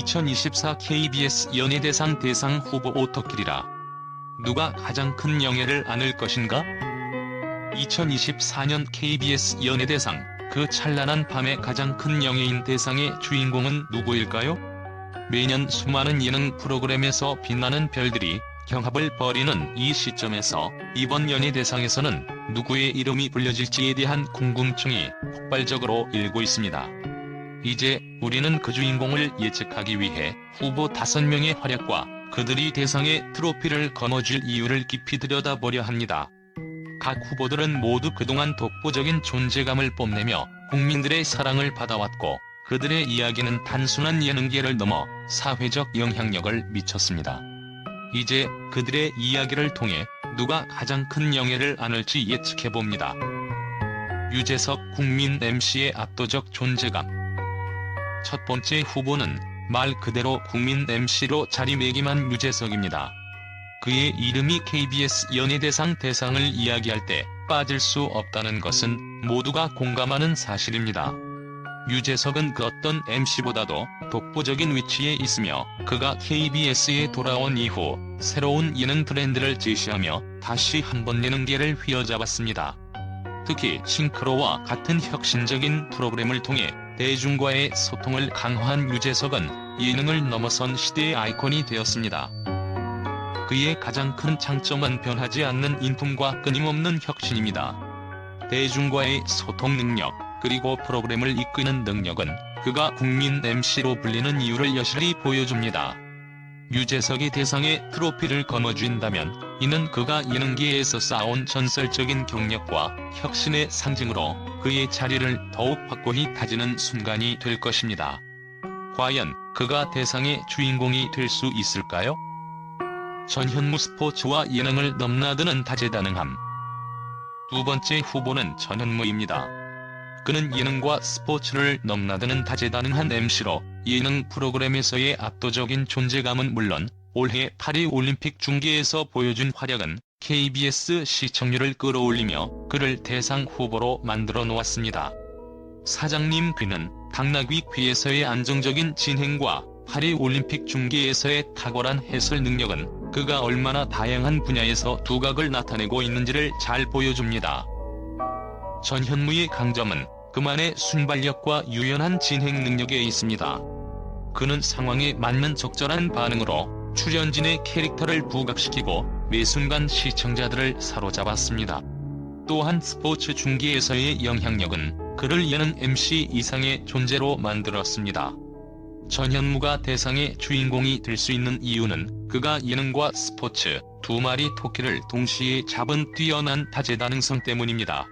2024 KBS 연예대상 대상 후보 오토길이라 누가 가장 큰 영예를 안을 것인가? 2024년 KBS 연예대상 그 찬란한 밤의 가장 큰 영예인 대상의 주인공은 누구일까요? 매년 수많은 예능 프로그램에서 빛나는 별들이 경합을 벌이는 이 시점에서 이번 연예대상에서는 누구의 이름이 불려질지에 대한 궁금증이 폭발적으로 일고 있습니다. 이제 우리는 그 주인공을 예측하기 위해 후보 5명의 활약과 그들이 대상의 트로피를 거머쥘 이유를 깊이 들여다보려 합니다. 각 후보들은 모두 그동안 독보적인 존재감을 뽐내며 국민들의 사랑을 받아왔고 그들의 이야기는 단순한 예능계를 넘어 사회적 영향력을 미쳤습니다. 이제 그들의 이야기를 통해 누가 가장 큰 영예를 안을지 예측해봅니다. 유재석 국민 MC의 압도적 존재감 첫 번째 후보는 말 그대로 국민 MC로 자리매김한 유재석입니다. 그의 이름이 KBS 연예대상 대상을 이야기할 때 빠질 수 없다는 것은 모두가 공감하는 사실입니다. 유재석은 그 어떤 MC보다도 독보적인 위치에 있으며 그가 KBS에 돌아온 이후 새로운 예능 트렌드를 제시하며 다시 한번 예능계를 휘어잡았습니다. 특히 싱크로와 같은 혁신적인 프로그램을 통해 대중과의 소통을 강화한 유재석은 예능을 넘어선 시대의 아이콘이 되었습니다. 그의 가장 큰 장점은 변하지 않는 인품과 끊임없는 혁신입니다. 대중과의 소통 능력, 그리고 프로그램을 이끄는 능력은 그가 국민 MC로 불리는 이유를 여실히 보여줍니다. 유재석이 대상의 트로피를 거머쥔다면 이는 그가 예능계에서 쌓아온 전설적인 경력과 혁신의 상징으로 그의 자리를 더욱 확고히 다지는 순간이 될 것입니다. 과연 그가 대상의 주인공이 될 수 있을까요? 전현무 스포츠와 예능을 넘나드는 다재다능함. 두 번째 후보는 전현무입니다. 그는 예능과 스포츠를 넘나드는 다재다능한 MC로 예능 프로그램에서의 압도적인 존재감은 물론 올해 파리 올림픽 중계에서 보여준 활약은 KBS 시청률을 끌어올리며 그를 대상 후보로 만들어 놓았습니다. 사장님 귀는 당나귀 귀에서의 안정적인 진행과 파리 올림픽 중계에서의 탁월한 해설 능력은 그가 얼마나 다양한 분야에서 두각을 나타내고 있는지를 잘 보여줍니다. 전현무의 강점은 그만의 순발력과 유연한 진행 능력에 있습니다. 그는 상황에 맞는 적절한 반응으로 출연진의 캐릭터를 부각시키고 매 순간 시청자들을 사로잡았습니다. 또한 스포츠 중계에서의 영향력은 그를 예능 MC 이상의 존재로 만들었습니다. 전현무가 대상의 주인공이 될 수 있는 이유는 그가 예능과 스포츠 두 마리 토끼를 동시에 잡은 뛰어난 다재다능성 때문입니다.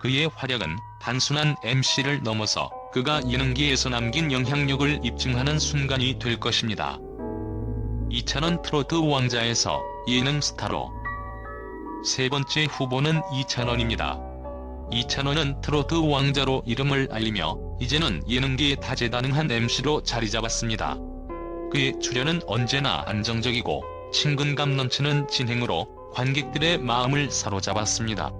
그의 활약은 단순한 MC를 넘어서 그가 예능계에서 남긴 영향력을 입증하는 순간이 될 것입니다. 2000원 트로트 왕자에서 예능 스타로 세 번째 후보는 이찬원입니다. 이찬원은 트로트 왕자로 이름을 알리며 이제는 예능계의 다재다능한 MC로 자리 잡았습니다. 그의 출연은 언제나 안정적이고 친근감 넘치는 진행으로 관객들의 마음을 사로잡았습니다.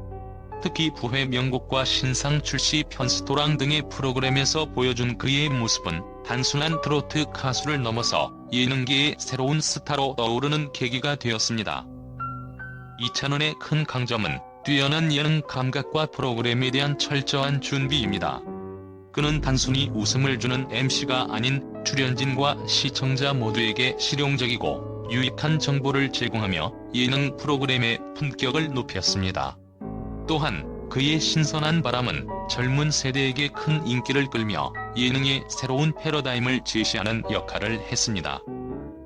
특히 부회 명곡과 신상 출시 편스토랑 등의 프로그램에서 보여준 그의 모습은 단순한 트로트 가수를 넘어서 예능계의 새로운 스타로 떠오르는 계기가 되었습니다. 이찬원의 큰 강점은 뛰어난 예능 감각과 프로그램에 대한 철저한 준비입니다. 그는 단순히 웃음을 주는 MC가 아닌 출연진과 시청자 모두에게 실용적이고 유익한 정보를 제공하며 예능 프로그램의 품격을 높였습니다. 또한 그의 신선한 바람은 젊은 세대에게 큰 인기를 끌며 예능의 새로운 패러다임을 제시하는 역할을 했습니다.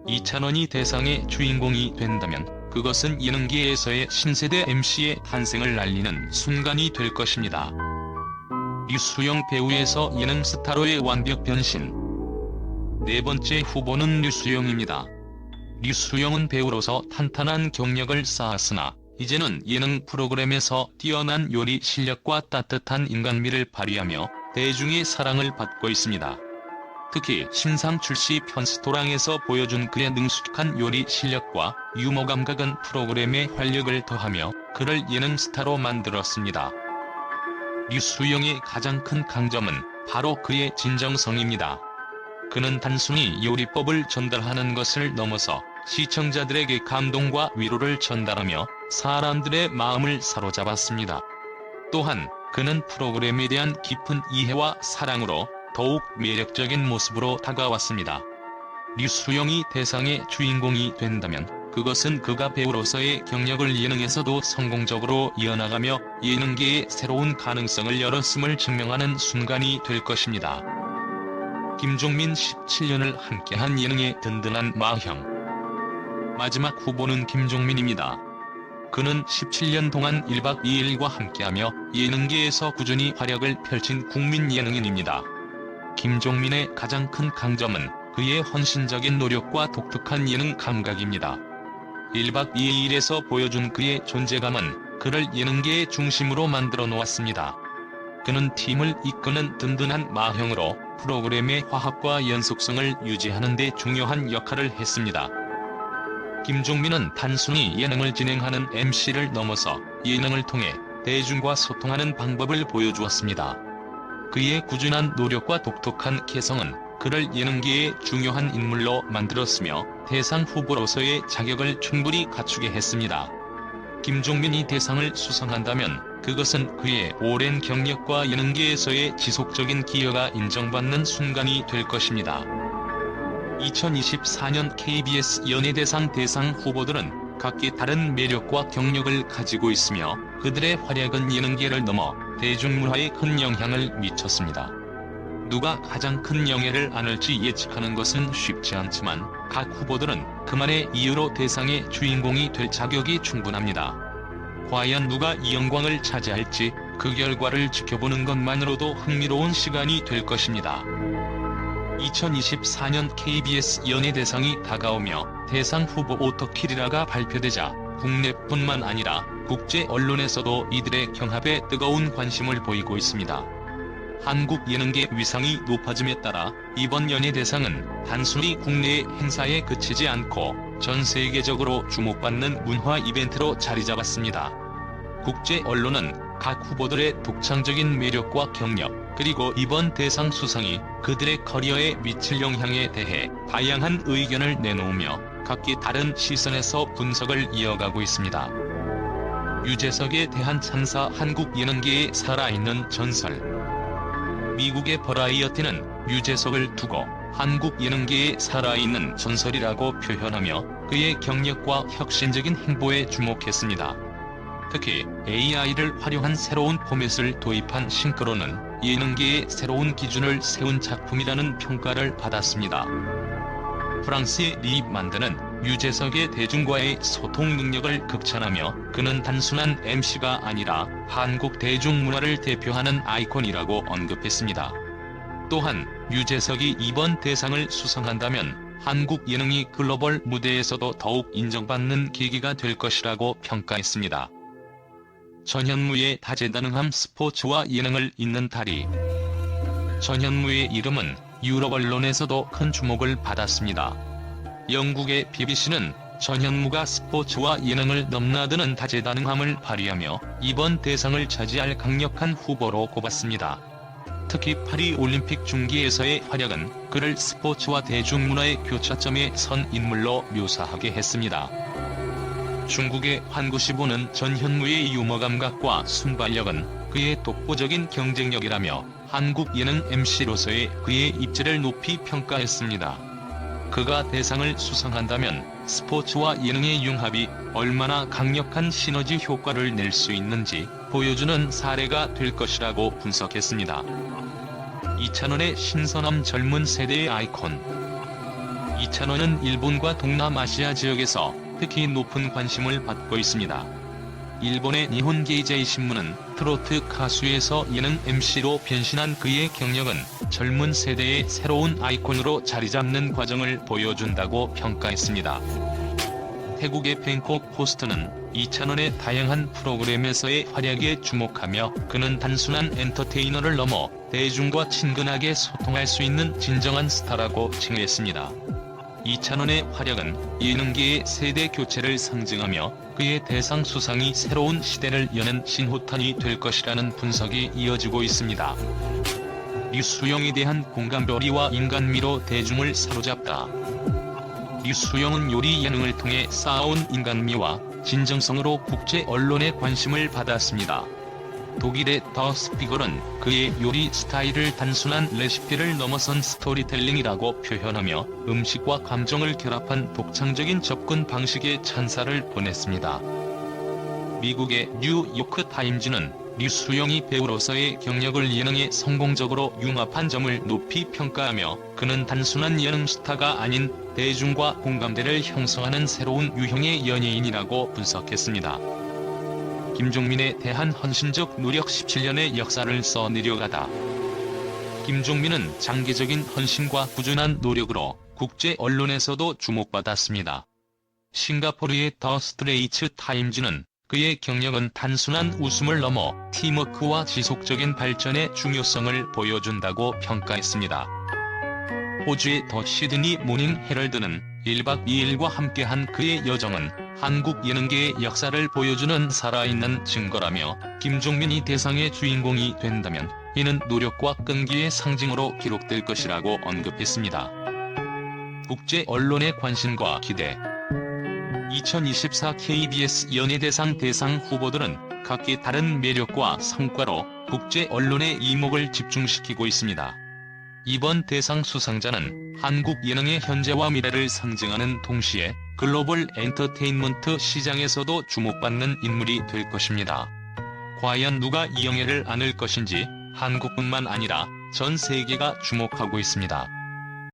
이찬원이 대상의 주인공이 된다면 그것은 예능계에서의 신세대 MC의 탄생을 알리는 순간이 될 것입니다. 류수영 배우에서 예능 스타로의 완벽 변신 네 번째 후보는 류수영입니다. 류수영은 배우로서 탄탄한 경력을 쌓았으나 이제는 예능 프로그램에서 뛰어난 요리 실력과 따뜻한 인간미를 발휘하며 대중의 사랑을 받고 있습니다. 특히 신상 출시 편스토랑에서 보여준 그의 능숙한 요리 실력과 유머 감각은 프로그램의 활력을 더하며 그를 예능 스타로 만들었습니다. 류수영의 가장 큰 강점은 바로 그의 진정성입니다. 그는 단순히 요리법을 전달하는 것을 넘어서 시청자들에게 감동과 위로를 전달하며 사람들의 마음을 사로잡았습니다. 또한 그는 프로그램에 대한 깊은 이해와 사랑으로 더욱 매력적인 모습으로 다가왔습니다. 류수영이 대상의 주인공이 된다면 그것은 그가 배우로서의 경력을 예능에서도 성공적으로 이어나가며 예능계의 새로운 가능성을 열었음을 증명하는 순간이 될 것입니다. 김종민 17년을 함께한 예능의 든든한 마형 마지막 후보는 김종민입니다. 그는 17년 동안 1박 2일과 함께하며 예능계에서 꾸준히 활약을 펼친 국민 예능인입니다. 김종민의 가장 큰 강점은 그의 헌신적인 노력과 독특한 예능 감각입니다. 1박 2일에서 보여준 그의 존재감은 그를 예능계의 중심으로 만들어 놓았습니다. 그는 팀을 이끄는 든든한 마형으로 프로그램의 화합과 연속성을 유지하는 데 중요한 역할을 했습니다. 김종민은 단순히 예능을 진행하는 MC를 넘어서 예능을 통해 대중과 소통하는 방법을 보여주었습니다. 그의 꾸준한 노력과 독특한 개성은 그를 예능계의 중요한 인물로 만들었으며 대상 후보로서의 자격을 충분히 갖추게 했습니다. 김종민이 대상을 수상한다면 그것은 그의 오랜 경력과 예능계에서의 지속적인 기여가 인정받는 순간이 될 것입니다. 2024년 KBS 연예대상 대상 후보들은 각기 다른 매력과 경력을 가지고 있으며 그들의 활약은 예능계를 넘어 대중문화에 큰 영향을 미쳤습니다. 누가 가장 큰 영예를 안을지 예측하는 것은 쉽지 않지만 각 후보들은 그만의 이유로 대상의 주인공이 될 자격이 충분합니다. 과연 누가 이 영광을 차지할지 그 결과를 지켜보는 것만으로도 흥미로운 시간이 될 것입니다. 2024년 KBS 연예대상이 다가오며 대상 후보 오토키리라가 발표되자 국내뿐만 아니라 국제 언론에서도 이들의 경합에 뜨거운 관심을 보이고 있습니다. 한국 예능계 위상이 높아짐에 따라 이번 연예대상은 단순히 국내의 행사에 그치지 않고 전 세계적으로 주목받는 문화 이벤트로 자리 잡았습니다. 국제 언론은 각 후보들의 독창적인 매력과 경력, 그리고 이번 대상 수상이 그들의 커리어에 미칠 영향에 대해 다양한 의견을 내놓으며 각기 다른 시선에서 분석을 이어가고 있습니다. 유재석에 대한 찬사 한국 예능계에 살아있는 전설 미국의 버라이어티는 유재석을 두고 한국 예능계에 살아있는 전설이라고 표현하며 그의 경력과 혁신적인 행보에 주목했습니다. 특히 AI를 활용한 새로운 포맷을 도입한 싱크로는 예능계의 새로운 기준을 세운 작품이라는 평가를 받았습니다. 프랑스의 리 만드는 유재석의 대중과의 소통 능력을 극찬하며 그는 단순한 MC가 아니라 한국 대중문화를 대표하는 아이콘이라고 언급했습니다. 또한 유재석이 이번 대상을 수상한다면 한국 예능이 글로벌 무대에서도 더욱 인정받는 계기가 될 것이라고 평가했습니다. 전현무의 다재다능함 스포츠와 예능을 잇는 다리 전현무의 이름은 유럽 언론에서도 큰 주목을 받았습니다. 영국의 BBC는 전현무가 스포츠와 예능을 넘나드는 다재다능함을 발휘하며 이번 대상을 차지할 강력한 후보로 꼽았습니다. 특히 파리 올림픽 중기에서의 활약은 그를 스포츠와 대중문화의 교차점에 선 인물로 묘사하게 했습니다. 중국의 환구시보는 전현무의 유머 감각과 순발력은 그의 독보적인 경쟁력이라며 한국 예능 MC로서의 그의 입지를 높이 평가했습니다. 그가 대상을 수상한다면 스포츠와 예능의 융합이 얼마나 강력한 시너지 효과를 낼 수 있는지 보여주는 사례가 될 것이라고 분석했습니다. 이찬원의 신선함 젊은 세대의 아이콘 이찬원은 일본과 동남아시아 지역에서 특히 높은 관심을 받고 있습니다. 일본의 니혼 게이제이 신문은 트로트 가수에서 예능 MC로 변신한 그의 경력은 젊은 세대의 새로운 아이콘으로 자리 잡는 과정을 보여준다고 평가했습니다. 태국의 뱅콕 포스트는 이찬원의 다양한 프로그램에서의 활약에 주목하며 그는 단순한 엔터테이너를 넘어 대중과 친근하게 소통할 수 있는 진정한 스타라고 칭했습니다. 이찬원의 활약은 예능계의 세대 교체를 상징하며 그의 대상 수상이 새로운 시대를 여는 신호탄이 될 것이라는 분석이 이어지고 있습니다. 류수영에 대한 공감도리와 인간미로 대중을 사로잡다. 류수영은 요리 예능을 통해 쌓아온 인간미와 진정성으로 국제 언론의 관심을 받았습니다. 독일의 더 스피걸은 그의 요리 스타일을 단순한 레시피를 넘어선 스토리텔링이라고 표현하며 음식과 감정을 결합한 독창적인 접근 방식에 찬사를 보냈습니다. 미국의 뉴요크 타임즈는 류수영이 배우로서의 경력을 예능에 성공적으로 융합한 점을 높이 평가하며 그는 단순한 예능 스타가 아닌 대중과 공감대를 형성하는 새로운 유형의 연예인이라고 분석했습니다. 김종민에 대한 헌신적 노력 17년의 역사를 써 내려가다. 김종민은 장기적인 헌신과 꾸준한 노력으로 국제 언론에서도 주목받았습니다. 싱가포르의 더 스트레이츠 타임즈는 그의 경력은 단순한 웃음을 넘어 팀워크와 지속적인 발전의 중요성을 보여준다고 평가했습니다. 호주의 더 시드니 모닝 헤럴드는 1박 2일과 함께한 그의 여정은 한국 예능계의 역사를 보여주는 살아있는 증거라며 김종민이 대상의 주인공이 된다면 이는 노력과 끈기의 상징으로 기록될 것이라고 언급했습니다. 국제 언론의 관심과 기대 2024 KBS 연예대상 대상 후보들은 각기 다른 매력과 성과로 국제 언론의 이목을 집중시키고 있습니다. 이번 대상 수상자는 한국 예능의 현재와 미래를 상징하는 동시에 글로벌 엔터테인먼트 시장에서도 주목받는 인물이 될 것입니다. 과연 누가 이영애를 안을 것인지 한국뿐만 아니라 전 세계가 주목하고 있습니다.